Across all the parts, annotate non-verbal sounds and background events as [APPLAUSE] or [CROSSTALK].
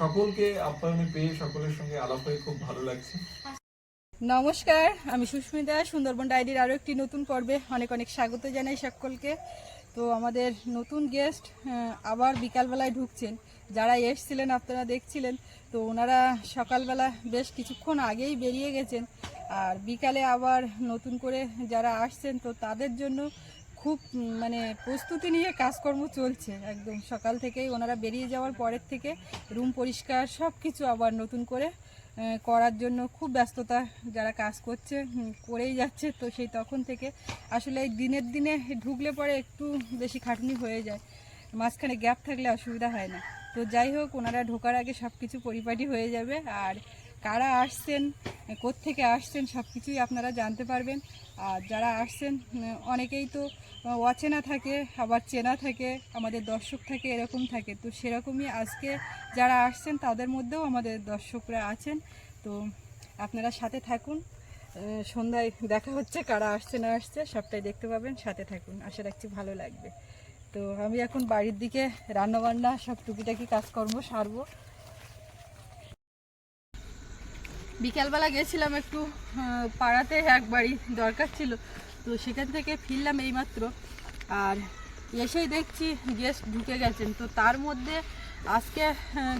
সকলকে পেয়ে সকলের সঙ্গে আলাপ হয়ে খুব ভালো লাগছে। নমস্কার, আমি সুস্মিতা, সুন্দরবন ডায়েরির আরও একটি নতুন পর্বে অনেক অনেক স্বাগত জানাই সকলকে। তো আমাদের নতুন গেস্ট আবার বিকালবেলায় ঢুকছেন। যারা এসছিলেন, আপনারা দেখছিলেন। তো ওনারা সকালবেলা বেশ কিছুক্ষণ আগেই বেরিয়ে গেছেন। আর বিকালে আবার নতুন করে যারা আসছেন, তো তাদের জন্য খুব মানে প্রস্তুতি নিয়ে কাজকর্ম চলছে একদম। সকাল থেকেই ওনারা বেরিয়ে যাওয়ার পরের থেকে রুম পরিষ্কার সব কিছু আবার নতুন করে করার জন্য খুব ব্যস্ততা যারা কাজ করছে করেই যাচ্ছে। তো সেই তখন থেকে আসলে এই দিনের দিনে ঢুকলে পরে একটু বেশি খাটনি হয়ে যায়। মাঝখানে গ্যাপ থাকলে অসুবিধা হয় না। তো যাই হোক, ওনারা ঢোকার আগে সব কিছু পরিপাটি হয়ে যাবে। আর কারা আসছেন, কোত্থেকে আসছেন সব কিছুই আপনারা জানতে পারবেন। আর যারা আসছেন, অনেকেই তো অচেনা থাকে, আবার চেনা থাকে, আমাদের দর্শক থাকে, এরকম থাকে। তো সেরকমই আজকে যারা আসছেন, তাদের মধ্যেও আমাদের দর্শকরা আছেন। তো আপনারা সাথে থাকুন। সন্ধ্যায় দেখা হচ্ছে, কারা আসছে না আসছে, সবটাই দেখতে পাবেন, সাথে থাকুন। আশা রাখছি ভালো লাগবে। তো আমি এখন বাড়ির দিকে রান্নাবান্না, সব টুকিটাকি কাজকর্ম সারবো। বিকালবেলা গেছিলাম একটু পাড়াতে এক বাড়ি দরকার ছিল, তো সেখান থেকে ফিরলাম এইমাত্র। আর এসেই দেখছি গেস্ট ঢুকে গেছেন। তো তার মধ্যে আজকে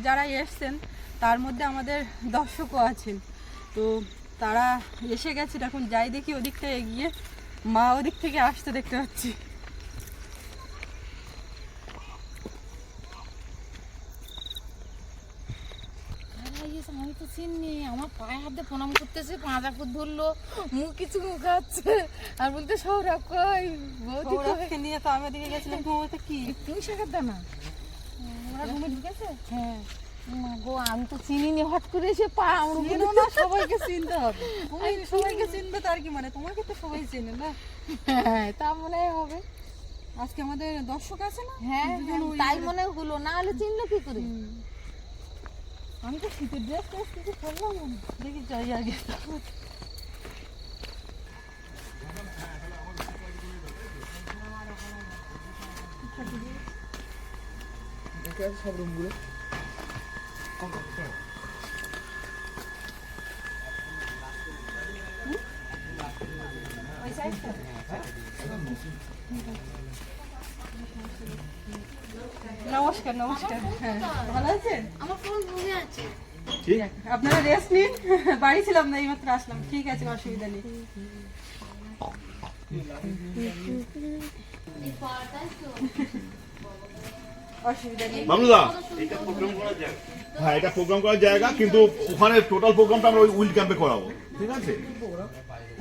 যারা এসছেন, তার মধ্যে আমাদের দর্শকও আছেন। তো তারা এসে গেছেন। এখন যাই দেখি ওদিকটা এগিয়ে, মা ওদিক থেকে আসতে দেখতে পাচ্ছি ইয়েস, আমি তো চিনি আমার পায়ে হাতে প্রণাম করতেছে পাঁজা ফুট ধরলো মুখ কিছু মুখাচ্ছে আর বলতে সৌরভ কই? বৌদি কই? সৌরভকে নিয়ে তো আমি ওদিকে গেছিলাম ঘুমোতে কি? তুমি শেখার দাও না। ওরা ঘুমে ঢুকেছে? হ্যাঁ। গো আমি তো চিনিনি হট করে এসে পা আমার না সবাইকে চিনতে হবে। [LAUGHS] তুমি সবাইকে চিনবে তার কি মানে? তোমাকে তো সবাই চেনে না। হ্যাঁ তা মনে হবে। আজকে আমাদের দর্শক আছে না? হ্যাঁ হ্যাঁ, তাই মনে হলো। না হলে চিনলো কি করে? আমি তো শীতের ড্রেস ট্রেস কিছু করলাম দেখি যাই আগে সব রুমগুলো নমস্কার নমস্কার। হ্যাঁ। ভালো আছেন? আমার ফোন আছে। আপনারা রেস্ট নিন। বাড়ি ছিলাম না এইমাত্র আসলাম। ঠিক আছে অসুবিধা নেই। অসুবিধা নেই। মামলা হ্যাঁ এটা প্রোগ্রাম করার জায়গা কিন্তু ওখানে টোটাল প্রোগ্রামটা আমরা ওই উইল ক্যাম্পে করাবো। ঠিক আছে?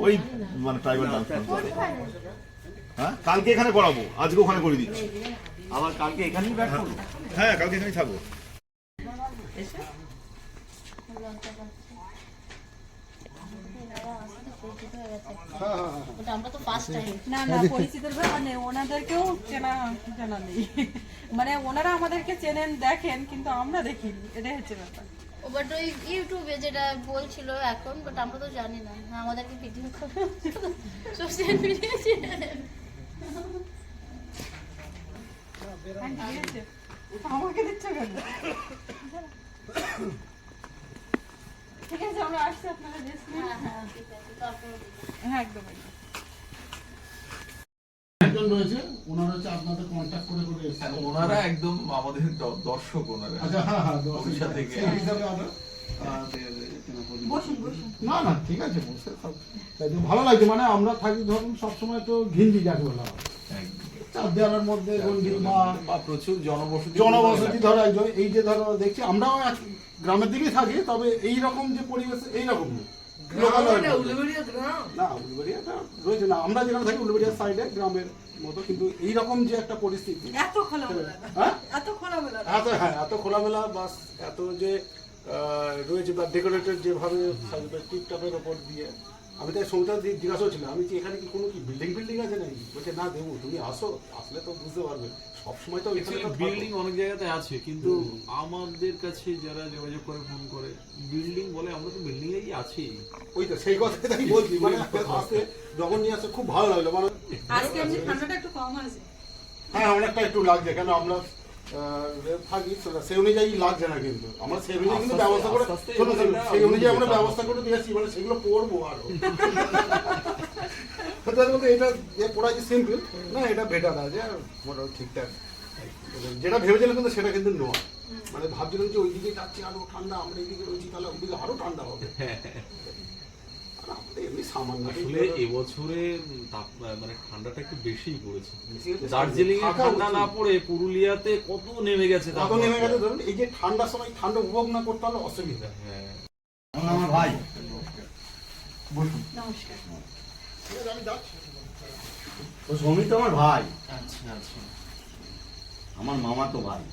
ওই মানে ট্রাইবাল ডান্স হ্যাঁ? কালকে এখানে করাবো। আজকে ওখানে করে দিচ্ছি। আবার কালকে এখানেই ব্যাক করব? হ্যাঁ কালকে এখানেই থাকব। ওটা আমরা তো ফার্স্ট টাইম না না পরিচিতের ব্যাপার ওনাদেরকেও চেনা নেই। মানে ওনারা আমাদেরকে চেনেন দেখেন কিন্তু আমরা দেখিনি। এটাই হচ্ছে ব্যাপার। বাট ওই ইউটিউবে যেটা বলছিল এখন বাট আমরা তো জানি না। না, আমাদেরকে ভিডিও করে সোশ্যাল মিডিয়া। আমাকে দিচ্ছ কেন? ঠিক আছে আমরা আসছি আপনারা রেস্ট নিন হ্যাঁ হ্যাঁ হ্যাঁ একদম একদম। একজন রয়েছে ওনারা হচ্ছে আপনাদের কন্ট্যাক্ট করে করে ওনারা একদম আমাদের দর্শক ওনারা। আচ্ছা হ্যাঁ হ্যাঁ থেকে। হিসাবে আমরা, না না ঠিক আছে বসে ভালো লাগছে মানে আমরা থাকি ধরুন সবসময় তো ঘিঞ্জি যাকে বলা হয়। চার দেওয়ালের মধ্যে গন্ডি বা বা প্রচুর জনবসতি। জনবসতি ধরো একজন এই যে ধরো দেখছি আমরাও এক গ্রামের দিকেই থাকি তবে এই রকম যে পরিবেশ এই রকম না? Local রয়েছে না আমরা যেখানে থাকি উলুবেড়িয়ার সাইডে গ্রামের মতো কিন্তু এই রকম যে একটা পরিস্থিতি। এত খোলামেলা হ্যাঁ? এত খোলামেলা এত হ্যাঁ এত খোলামেলা বাস এত যে আহ, রয়েছে বা ডেকোরেটেড যেভাবে সাজবে টিপটপের ওপর দিয়ে। আমি তাই দিয়ে জিজ্ঞাসা ছিল আমি কি এখানে কি কোনো কি বিল্ডিং বিল্ডিং আছে নাকি? বলছে না দেবো তুমি আসো আসলে তো বুঝতে পারবে। সবসময় তো বিল্ডিং অনেক জায়গাতে আছে কিন্তু আমাদের কাছে যারা যোগাযোগ করে ফোন করে বিল্ডিং বলে আমরা তো বিল্ডিং এই আছি। ওই তো সেই কথাই তাই বলছি। মানে আসতে যখন নিয়ে আসে খুব ভালো লাগল। মানে আজকে এমনি ঠান্ডাটা একটু কম আছে হ্যাঁ অনেকটা একটু লাগছে কেন আমরা থাকি সেই অনুযায়ী লাগছে না কিন্তু। আমরা সেই অনুযায়ী কিন্তু ব্যবস্থা করে সেই অনুযায়ী আমরা ব্যবস্থা করে দিয়েছি মানে সেগুলো পড়ব আরও। [LAUGHS] তার মধ্যে এটা যে পড়া যে সিম্পল না এটা বেটার আছে মোটামুটি ঠিকঠাক। যেটা ভেবেছিলাম কিন্তু সেটা কিন্তু নয়। মানে ভাবছিলাম যে ওইদিকে যাচ্ছি আরও ঠান্ডা আমরা এইদিকে রয়েছি তাহলে ওইদিকে আরও ঠান্ডা হবে আর আমাদের এমনি সামান্য আসলে এবছরে মানে ঠান্ডাটা একটু বেশিই পড়েছে। দার্জিলিং এ ঠান্ডা না পড়ে পুরুলিয়াতে কত নেমে গেছে কত নেমে গেছে ধরুন এই যে ঠান্ডার সময় ঠান্ডা উপভোগ না করতে হলে অসুবিধা। হ্যাঁ। আমার ভাই। আমি যাচ্ছি। ও সৌমিত আমার ভাই। আচ্ছা আচ্ছা। আমার মামা তো ভাই।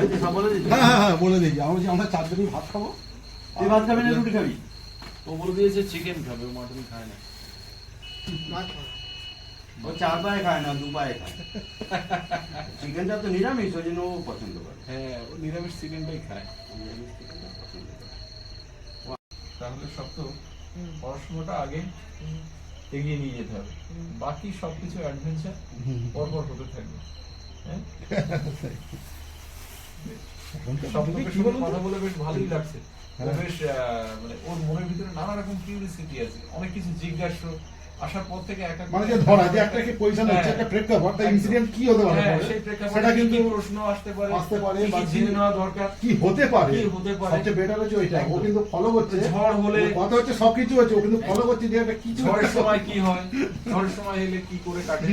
এই তো বলে দিচ্ছি। হ্যাঁ হ্যাঁ হ্যাঁ বলে দিয়েছি আমরা আমরা চারজনই ভাত খাব। তুই ভাত খাবি না রুটি খাবি? ও বলে দিয়েছে চিকেন খাবে ও মাটন খায় না। ও চার পায়ে খায় না দু পায়ে খায়। চিকেনটা তো নিরামিষ ওই জন্য ও পছন্দ করে। হ্যাঁ ও নিরামিষ চিকেনটাই খায়। নিরামিষ চিকেনটা পছন্দ করে। তাহলে সব তো পড়াশোনাটা আগে এগিয়ে নিয়ে যেতে হবে। বাকি সবকিছু অ্যাডভেঞ্চার পরপর হতে থাকবে। হ্যাঁ? [LAUGHS] কথা বলে বেশ ভালোই লাগছে। বেশ আহ, মানে ওর মনের ভিতরে নানা রকম কিউরিয়াসিটি আছে। অনেক কিছু জিজ্ঞাসা আসার পর থেকে মানে যে ধরা যে একটা কি পজিশন হচ্ছে একটা প্রেক্ষাপট তাই ইনসিডেন্ট কি হতে পারে? হ্যাঁ, সেই প্রেক্ষাপটে সেটা কিন্তু প্রশ্ন আসতে পারে আসতে পারে বা কি- নেওয়া দরকার কি হতে পারে? কি হতে পারে? সবচেয়ে বেটার হচ্ছে ওইটা। ও কিন্তু ফলো করছে। ঝড় হলে কথা হচ্ছে সবকিছু হচ্ছে ও কিন্তু ফলো করছে যে একটা কিছু ঝড়ের সময় কি হয়? ঝড়ের সময় এলে কি করে কাটে।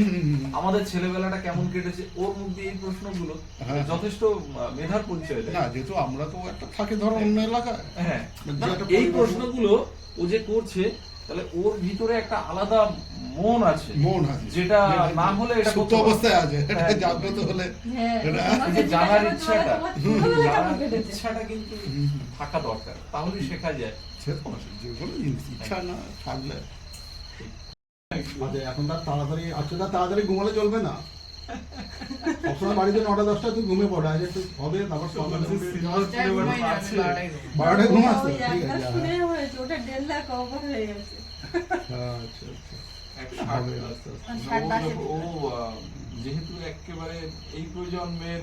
আমাদের ছেলেবেলাটা কেমন কেটেছে? ওর মধ্যে এই প্রশ্নগুলো হ্যাঁ। যথেষ্ট মেধার পরিচয় দেয়। না যেহেতু আমরা তো একটা থাকে ধরো অন্য এলাকায়। হ্যাঁ এই প্রশ্নগুলো ও যে করছে তাহলে ওর ভিতরে একটা আলাদা মন আছে। মন আছে। যেটা না হলে এটা সুপ্ত। অবস্থায় আছে এটা হ্যাঁ। জাগ্রত হলে হ্যাঁ এটা- জানার ইচ্ছাটা জানার ইচ্ছাটা কিন্তু থাকা দরকার। তাহলে শেখা যায়। আছে, যে কোনো জিনিস ইচ্ছা না থাকলে। আচ্ছা এখন তার তাড়াতাড়ি আচ্ছা তাড়াতাড়ি ঘুমালে চলবে না? [LAUGHS] সবসময় নটা দশটা তুই ঘুমিয়ে পড়ে আজ একটু হবে তারপর সকালে উঠে বারোটায় ঘুম আসছে ঠিক আছে ওটা দেড় লাখ over হয়ে গেছে। আচ্ছা আচ্ছা। ও- যেহেতু একেবারে এই প্রজন্মের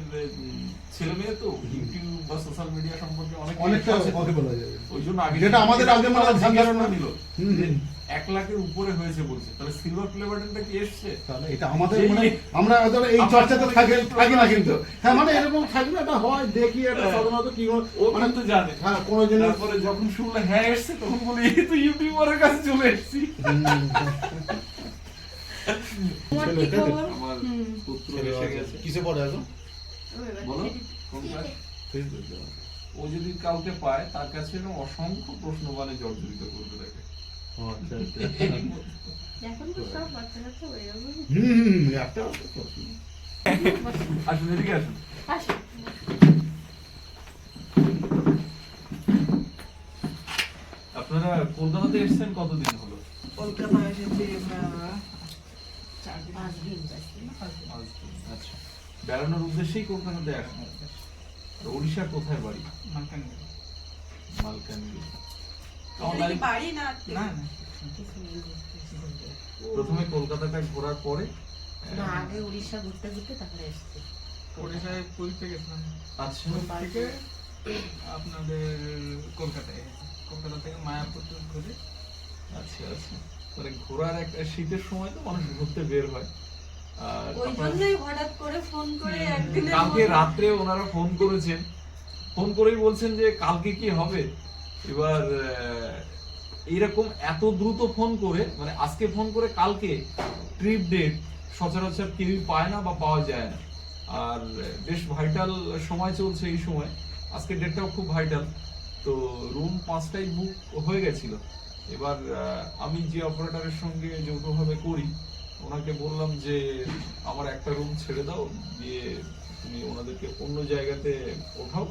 ছেলে মেয়ে তো ইউটিউব বা সোশ্যাল মিডিয়া সম্পর্কে অনেক অনেকটা। কথা বলা যাবে। ওই জন্য আগে যেটা আমাদের আগে মানে ধ্যান ধারণা নিল হুম, হুম। এক লাখের উপরে হয়েছে বলছে। তাহলে সিলভার প্লে বাটনটা কি এসছে? তাহলে এটা আমাদের মানে আমরা ধরো এই চর্চাতে থাকি থাকি না কিন্তু। হ্যাঁ মানে এরকম থাকলে এটা হয় দেখি এটা হ্যাঁ। সাধারণত কি হয়, ও মানে কিন্তু জানে। হ্যাঁ কোনো জিনিস তারপরে যখন শুনলে হ্যাঁ এসছে তখন বলি এই তো ইউটিউবারের কাছে চলে এসেছি। তোমার কি খবর? আমার পুত্র এসে গেছে। কিসে পড়ে এখন? বলো? ও যদি কাউকে পায় তার কাছে অসংখ্য প্রশ্ন মানে জর্জরিত করবে তাকে আসুন এদিকে আসুন আসো। আপনারা কলকাতাতে এসেছেন কতদিন হলো? কলকাতা এসেছি আচ্ছা। বেড়ানোর উদ্দেশ্যেই কলকাতাতে আসেন আর উড়িষ্যার কোথায় বাড়ি? মালকানগিরি। মালকানগিরি? বাড়ি না? না না প্রথমে কলকাতাটা ঘোরার পরে না আগে উড়িষ্যা ঘুরতে ঘুরতে তারপরে এসেছে। ওড়িশায় পুরীতে গেছিলাম। আচ্ছা। থেকে আপনাদের কলকাতায় কলকাতা থেকে মায়াপুর ঘুরে আচ্ছা আচ্ছা। মানে ঘোরার একটা শীতের সময় তো মানুষ ঘুরতে বের হয়। আর ওই জন্যই হঠাৎ করে ফোন করে একদিনের কালকে রাত্রে ওনারা ফোন করেছেন। ফোন করেই বলছেন যে কালকে কি হবে? এবার এইরকম এত দ্রুত ফোন করে মানে আজকে ফোন করে কালকে ট্রিপ ডেট সচরাচর কেউই পায় না বা পাওয়া যায় না। আর, বেশ ভাইটাল সময় চলছে এই সময়। আজকে ডেটটাও খুব ভাইটাল তো রুম পাঁচটাই বুক হয়ে গেছিল। এবার আমি যে অপারেটরের সঙ্গে যৌথভাবে করি, ওনাকে বললাম যে, আমার একটা রুম ছেড়ে দাও দিয়ে তুমি ওনাদেরকে অন্য জায়গাতে ওঠাও।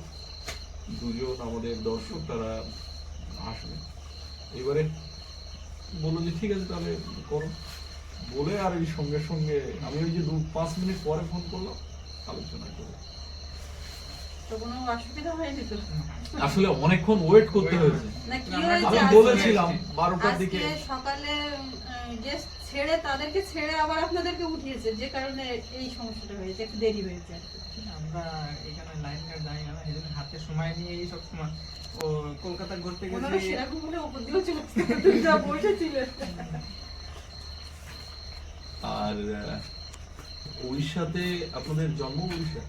দুজন আমাদের দর্শক, তারা আসবে এবারে বলল যে ঠিক আছে তাহলে করো। বলে আর এই সঙ্গে সঙ্গে আমি ওই যে দু পাঁচ মিনিট পরে ফোন করলাম আলোচনা করে অসুবিধা হয়নি আসলে অনেকক্ষণ ওয়েট করতে হয়েছে। আমি বলেছিলাম বারোটার দিকে। সকালে গেস্ট ছেড়ে তাদেরকে ছেড়ে আবার আপনাদেরকে উঠিয়েছে যে কারণে এই সমস্যাটা হয়েছে একটু দেরি হয়েছে আর কি। আমরা এখানে লাইন গার্ড জানি না এই জন্য হাতে সময় নিয়ে এই সব সময় কলকাতা ঘুরতে গেছি। সেরকম হলে ওপর দিয়েও চলে যা বসেছিলেন আর উড়িষ্যাতে আপনাদের জন্ম উড়িষ্যা?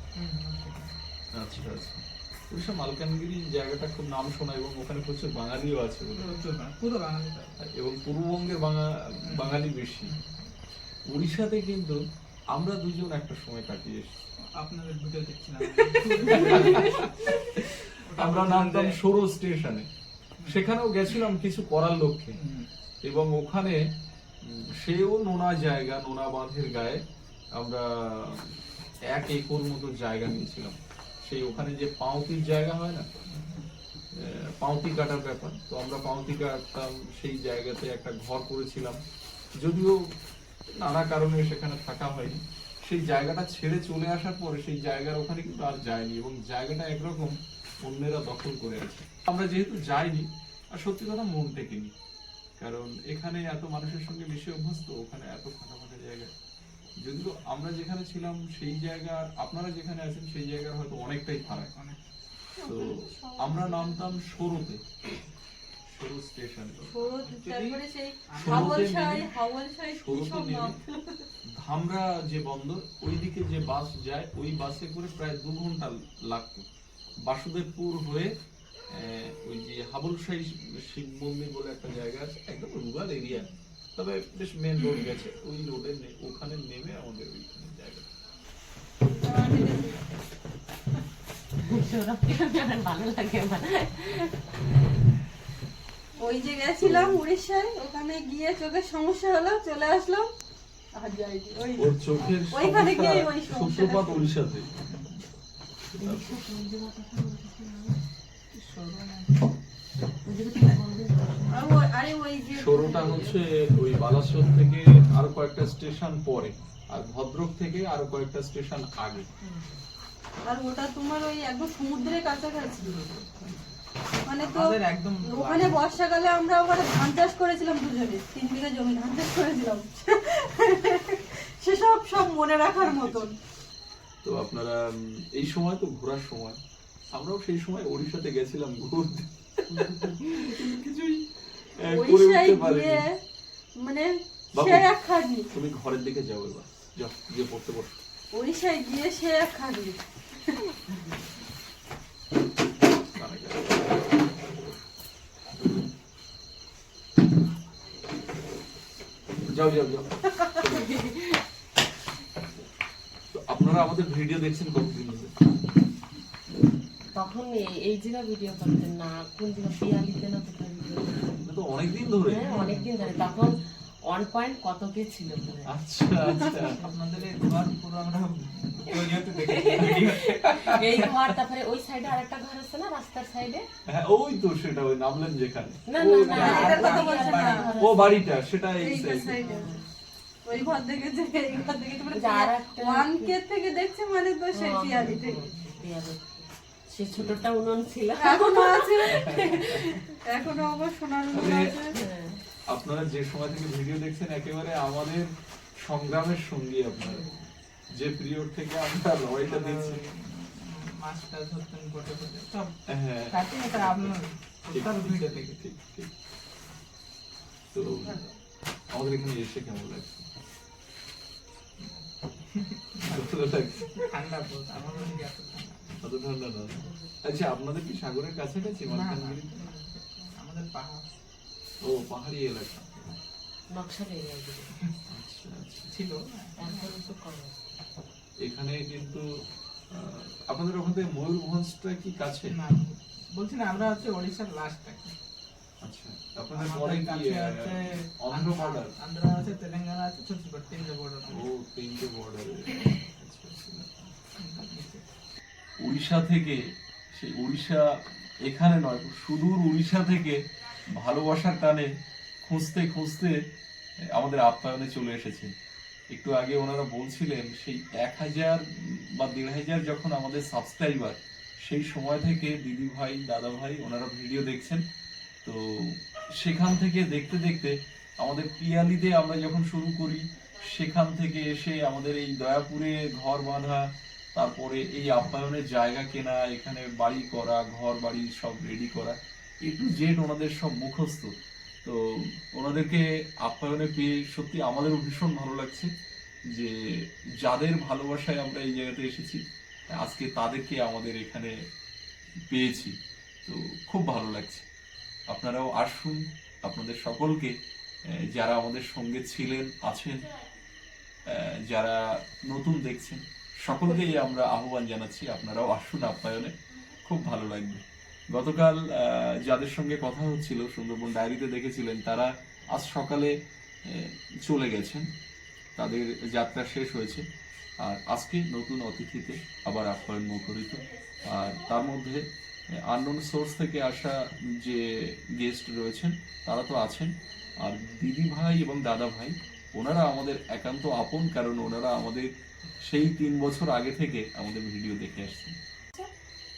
আচ্ছা আচ্ছা। উড়িষ্যা মালকানগিরি জায়গাটা খুব নাম শোনা এবং ওখানে প্রচুর বাঙালিও আছে। পুরো বাঙালি এবং পূর্ববঙ্গের বাঙা বাঙালি বেশি। উড়িষ্যাতে কিন্তু আমরা দুজন একটা সময় কাটিয়ে এসেছি। আপনাদের ভিডিও দেখছিলাম। [LAUGHS] আমরা নামতাম সরো স্টেশনে। সেখানেও গেছিলাম কিছু করার লক্ষ্যে। এবং ওখানে সেও নোনা জায়গা নোনা বাঁধের গায়ে আমরা এক একর মতো জায়গা নিয়েছিলাম। সেই ওখানে যে পাউতির জায়গা হয় না পাউতি কাটার ব্যাপার। তো আমরা পাউতি কাটতাম সেই জায়গাতে একটা ঘর করেছিলাম। যদিও নানা কারণে সেখানে থাকা হয়নি। সেই জায়গাটা ছেড়ে চলে আসার পরে সেই জায়গার ওখানে কিন্তু আর যায়নি। এবং জায়গাটা একরকম অন্যেরা দখল করে আছে। আমরা যেহেতু যাইনি আর সত্যি কথা মন টেকেনি কারণ এখানে এত মানুষের সঙ্গে মিশে অভ্যস্ত ওখানে এত ফাঁকা ফাঁকা জায়গা। যদিও আমরা যেখানে ছিলাম সেই জায়গা আর আপনারা যেখানে আছেন সেই জায়গার হয়তো অনেকটাই ফারাক। তো আমরা নামতাম সরুতে সরু স্টেশন। ধামরা যে বন্দর ওইদিকে যে বাস যায় ওই বাসে করে প্রায় দু ঘণ্টা লাগতো। বাসুদেবপুর হয়ে ওই যে হাবলশাহী শিব মন্দির বলে একটা জায়গা আছে একদম রুরাল এরিয়া। তবে বেশ মেন রোড গেছে। ওই রোডে ওখানে নেমে আমাদের ওইখানে জায়গা। ওই যে গেছিলাম উড়িষ্যায় ওখানে গিয়ে চোখের সমস্যা হলো চলে আসলাম আর যাইনি। ওই চোখের ওইখানে গিয়ে ওই সমস্যাটা সূত্রপাত উড়িষ্যাতে আর ওই- আরে ওই যে সরুটা হচ্ছে ওই বালাসোর থেকে আরও কয়েকটা স্টেশন পরে আর ভদ্রক থেকে আরও কয়েকটা স্টেশন আগে। আর ওটা তোমার ওই একদম সমুদ্রের কাছাকাছি। মানে তো ওখানে বর্ষাকালে আমরা ওখানে ধান চাষ করেছিলাম দুজনে তিন বিঘা জমি ধান চাষ করেছিলাম। [LAUGHS] সেসব সব মনে রাখার মতন। তো আপনারা এই সময় তো ঘোরার সময়। আমরাও সেই সময় ওড়িশাতে গেছিলাম ঘুরতে। কিছুই করে উঠতে পারিনি। মানে বাবু। সে খাটনি। তুমি ঘরের দিকে যাও এবার। যাও গিয়ে পড়তে বসো। উড়িষ্যায় গিয়ে সে এক খাটনি। যাও যাও যাও। [LAUGHS] আপনারা আমাদের ভিডিও দেখছেন কতদিন ধরে তখন এই- জায়গা ভিডিও করতেন না কোন জায়গা পিয়ালিতে না কোথায় ভিডিও করতেন এটা তো অনেকদিন ধরে হ্যাঁ অনেকদিন ধরে তখন ওয়ান পয়েন্ট কত কে ছিল আচ্ছা আচ্ছা আপনাদের এই ঘর পুরো আমরা এই ঘর তারপরে ওই সাইডে আরেকটা ঘর আছে না রাস্তার সাইডে হ্যাঁ ওই তো সেটা ওই নামলেন যেখানে না না না। ও বাড়িটা সেটা এই সাইডে ওই ঘর থেকে যে এই ঘর ওয়ান কে? থেকে দেখছে মানে তো সেই পিয়ালি থেকে। সে ছোটটা উনুন ছিল। এখনও আছে। এখনও আমার সোনার উনুন মানে- আছে। হ্যাঁ। আপনারা যে সময় থেকে ভিডিও দেখছেন একেবারে আমাদের সংগ্রামের সঙ্গী আপনারা। যে পিরিয়ড থেকে আমরা লড়াইটা দেখছি। মাছটা ধরতেন গোটে গোটে সব হ্যাঁ। কাটিং এটা আপনার ভিডিও ঠিক, দেখেছি। ঠিক, ঠিক। তো আমাদের এখানে এসে কেমন লাগছে? অত ঠান্ডা না আচ্ছা আপনাদের কি সাগরের কাছাকাছি মালকানগিরি আমাদের পাহাড়। ও পাহাড়ি এলাকা। এরিয়া আচ্ছা আচ্ছা। ছিল এখন একটু কম। এখানে কিন্তু আহ, আপনাদের ওখান থেকে ময়ূরভঞ্জটা কি কাছে? না বলছি না আমরা হচ্ছে ওড়িশার লাস্ট আচ্ছা আপনাদের পরে কি আছে অন্ধ্র বর্ডার আন্ধ্রা আছে তেলেঙ্গানা আছে ছত্তিশগড় তিনটে বর্ডার ও তিনটে বর্ডার উড়িষ্যা থেকে, সেই উড়িষ্যা এখানে নয়, সুদূর উড়িষ্যা থেকে ভালোবাসার টানে খুঁজতে খুঁজতে আমাদের আপ্যায়নে চলে এসেছে। একটু আগে ওনারা বলছিলেন, সেই এক হাজার বা দেড় হাজার যখন আমাদের সাবস্ক্রাইবার সেই সময় থেকে দিদি ভাই, দাদা ভাই ওনারা ভিডিও দেখছেন। তো সেখান থেকে দেখতে দেখতে আমাদের পিয়ালিতে আমরা যখন শুরু করি, সেখান থেকে এসে আমাদের এই দয়াপুরে ঘর বাঁধা তারপরে এই আপ্যায়নের জায়গা কেনা, এখানে বাড়ি করা, ঘর বাড়ি সব রেডি করা এ টু জেড ওনাদের সব মুখস্থ। তো ওনাদেরকে আপ্যায়নে পেয়ে সত্যি আমাদেরও ভীষণ ভালো লাগছে যে যাদের ভালোবাসায় আমরা এই জায়গাতে এসেছি, আজকে তাদেরকে আমাদের এখানে পেয়েছি। তো খুব ভালো লাগছে। আপনারাও আসুন, আপনাদের সকলকে যারা আমাদের সঙ্গে ছিলেন, আছেন যারা নতুন দেখছেন সকলকেই আমরা আহ্বান জানাচ্ছি, আপনারাও আসুন আপ্যায়নে। খুব ভালো লাগবে। গতকাল যাদের সঙ্গে কথা হচ্ছিল, সুন্দরবন ডায়েরিতে দেখেছিলেন, তারা আজ সকালে চলে গেছেন। তাদের যাত্রা শেষ হয়েছে। আর আজকে নতুন অতিথিতে আবার আপ্যায়ন মুখরিত। আর তার মধ্যে আননোন সোর্স থেকে আসা যে গেস্ট রয়েছেন, তারা তো আছেন। আর দিদি ভাই এবং দাদা ভাই ওনারা আমাদের একান্ত আপন, কারণ ওনারা আমাদের সেই তিন বছর আগে থেকে আমাদের ভিডিও দেখে আসছেন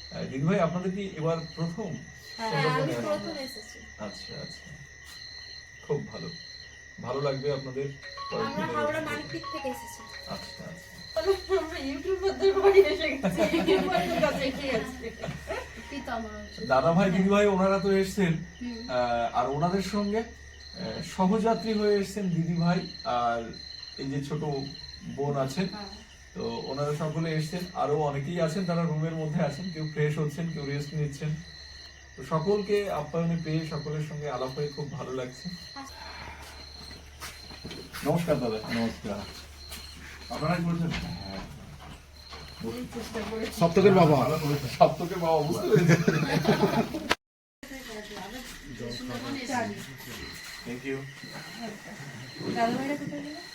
আহ, দিদি ভাই আপনাদের কি এবার প্রথম? আচ্ছা আচ্ছা। খুব ভালো। ভালো লাগবে আপনাদের? এসেছি। আচ্ছা আচ্ছা। দাদা ভাই দিদি ভাই ওনারা তো এসছেন। আহ, আর ওনাদের সঙ্গে আহ, সহযাত্রী হয়ে এসছেন দিদি ভাই আর এই যে ছোট বোন আছেন তো ওনারা সকলে এসছেন। আরও অনেকেই আছেন তারা রুমের মধ্যে আছেন। কেউ ফ্রেশ হচ্ছেন কেউ রেস্ট নিচ্ছেন। তো সকলকে আপ্যায়নে পেয়ে সকলের সঙ্গে আলাপ হয়ে খুব ভালো লাগছে। নমস্কার দাদা। নমস্কার। আপনারা বলছেন? সপ্তকের বাবা। সপ্তকে বাবা বুঝতে পেরেছি। থ্যাংক ইউ দাদা ভাইরা কোথায় গেল আসুন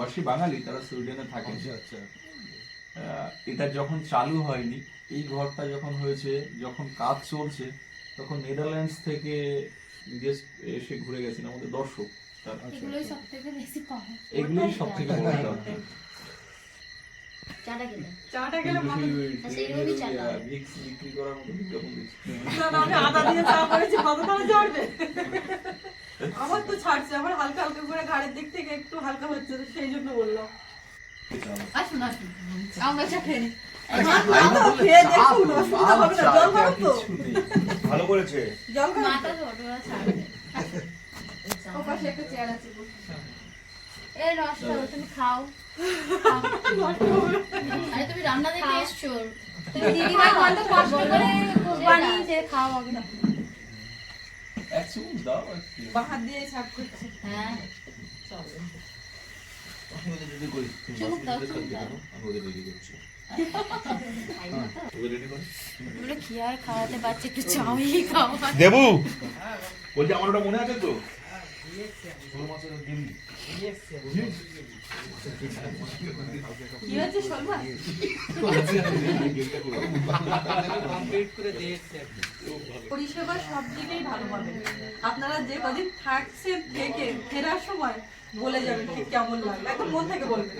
প্রবাসী বাঙালি তারা সুইডেনে থাকেন আহ, এটা যখন চালু হয়নি এই ঘরটা যখন হয়েছে যখন কাজ চলছে তখন নেদারল্যান্ডস থেকে গেস্ট এসে ঘুরে গেছেন আমাদের দর্শক তারা। এগুলোই সব থেকে বেশি পাওয়া এগুলোই সব থেকে। চাটা গেলে চাটা গেলে কিন্তু ভালো সেই- আচ্ছা, সেই এগুলোই ওই, চালা। আহ, ভিক্স বিক্রি করার মতো বিজ্ঞাপন দিচ্ছে। না না আমি আদা দিয়ে চা করেছি কত দামে ছাড়বে আমার তো ছাড়ছে আমার হালকা হালকা করে ঘাড়ের দিক থেকে একটু হালকা হচ্ছে সেই জন্য বললাম। আসুন আসুন। আমরা চা খেয়ে। ভালো করেছে। জল মাথা ছোট ওরা ছাড়বে। ও পাশে একটা চেয়ার আছে। এই নষ্ট তুমি খাও। [LAUGHS] আরে তুমি রান্না দেখে এসছো। তুমি দিদি কত কষ্ট করে বানিয়েছে খাও আগে এক চামচ দাও আর কি। বাঁ হাত দিয়ে সার্ভ করছি। হ্যাঁ চাউই খাওয়া। দেবু! বলছি আমার ওটা মনে আছে তো? পরিষেবা সব দিকেই ভালো পাবেন আপনারা যে কদিন থাকছেন থেকে ফেরার সময় বলে যাবেন ঠিক কেমন লাগল। এখন মন থেকে বলবেন।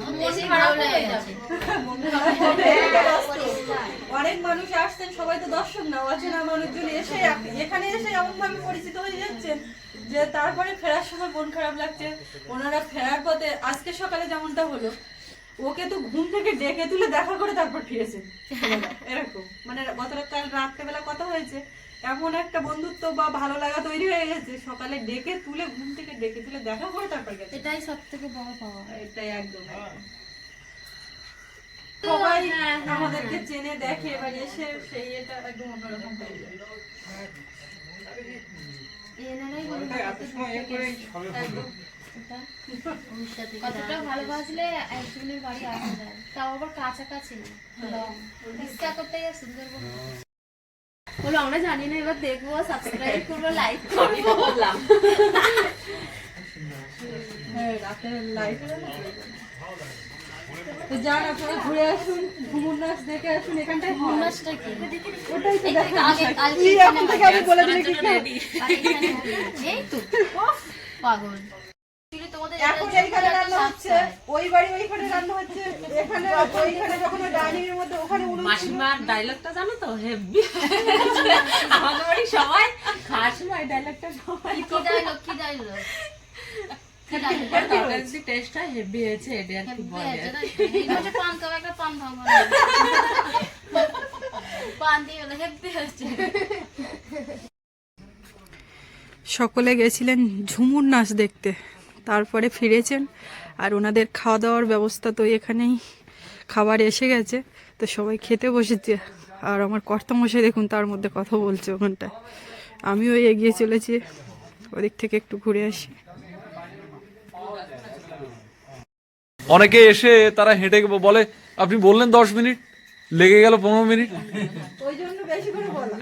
অনেক মানুষ আসছেন সবাই তো দর্শক না অচেনা মানুষজন এসে এখানে এসে এমন ভাবে পরিচিত হয়ে যাচ্ছেন যে তারপরে ফেরার সময় মন খারাপ লাগছে ওনারা ফেরার পথে আজকে সকালে যেমনটা হলো ওকে তো ঘুম থেকে ডেকে তুলে দেখা করে তারপর ফিরেছেন এরকম মানে গত রাত কাল রাত্রেবেলা কথা হয়েছে এমন একটা বন্ধুত্ব বা ভালো লাগা তৈরি হয়ে গেছে সকালে ডেকে তুলে ঘুম থেকে ডেকে তুলে দেখা করে তারপর গেছে। এটাই সব থেকে বড় পাওয়া। এটাই একদম একদম। সবাই হ্যাঁ, হ্যাঁ, আমাদেরকে চেনে দেখে এবার এসে সেই এটা একদম অন্যরকম হয়ে যায়। একদম কতটা ভালোবাসলে একজনের বাড়ি আসা যায়। তাও আবার কাছাকাছি ইচ্ছা করতে গিয়ে বলো আমরা জানি না এবার দেখব সাবস্ক্রাইব করব লাইক করব। বললাম হ্যাঁ রাতের লাইট তো যান আপনারা ঘুরে আসুন ঘুমুর নাচ দেখে আসুন এখানটায়। নাচটা কি? ওটাই তো দেখা আগে কালকে এখন থেকে আমি বলে দিলে কি? এই তো পাগল। এখন এইখানে রান্না হচ্ছে ওই বাড়ি ওইখানে রান্না হচ্ছে এখানে ওইখানে যখন ডাইনিং এর মধ্যে ওখানে মাসিমার ডায়লগটা জানো তো? হেভি আমাদের বাড়ি সবাই খাস ভাই ডায়লগটা সবাই কি ডায়লগ কি ডায়লগ কি ডায়লগ তরকারি যদি টেস্ট হেভি হয়েছে এটা আর কি বলে? পান খাওয়া একটা পান খাব পান দিয়ে হলো হেব্বি সকলে গেছিলেন ঝুমুর নাচ দেখতে। তারপরে ফিরেছেন আর ওনাদের খাওয়া দাওয়ার ব্যবস্থা তো এখানেই খাবার এসে গেছে। তো সবাই খেতে বসেছে। আর আমার কর্তামশাই দেখুন তার মধ্যে কথা বলছে ওখানটায়। আমিও এগিয়ে চলেছি ওদিক থেকে একটু ঘুরে আসি। অনেকে এসে তারা হেঁটে বলে আপনি বললেন দশ মিনিট লেগে গেল পনেরো মিনিট। ওই জন্য বেশি করে বলা।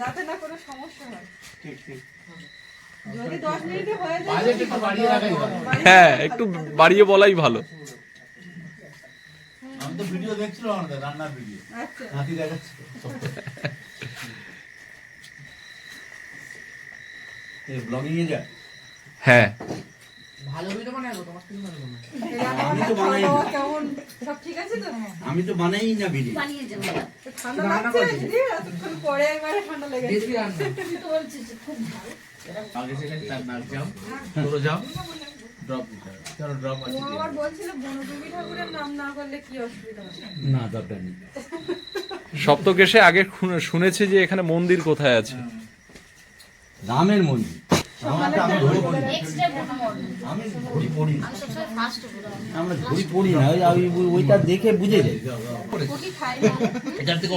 যাতে না কোনো সমস্যা হয়। যদি দশ মিনিটে হয়ে যায় হ্যাঁ একটু বাড়িয়ে বলাই ভালো। আমি তো ভিডিও দেখছিলাম আমাদের রান্নার ভিডিও। আচ্ছা। হাতি ব্লগিং এ যা। হ্যাঁ। আমি তো বানাই। না আগে সেখানে তার যাও তোরা যাও ড্রপ ড্রপ বলছিল ঠাকুরের নাম না করলে কি অসুবিধা না দরকার নেই। সপ্তক আগে শুনে- শুনেছে যে এখানে মন্দির কোথায় আছে। রামের মন্দির। আমি ঘড়ি পড়ি। আমরা ঘড়ি পড়ি না ওই ওইটা দেখে বুঝে যাই কোটি খাই না। এটার থেকে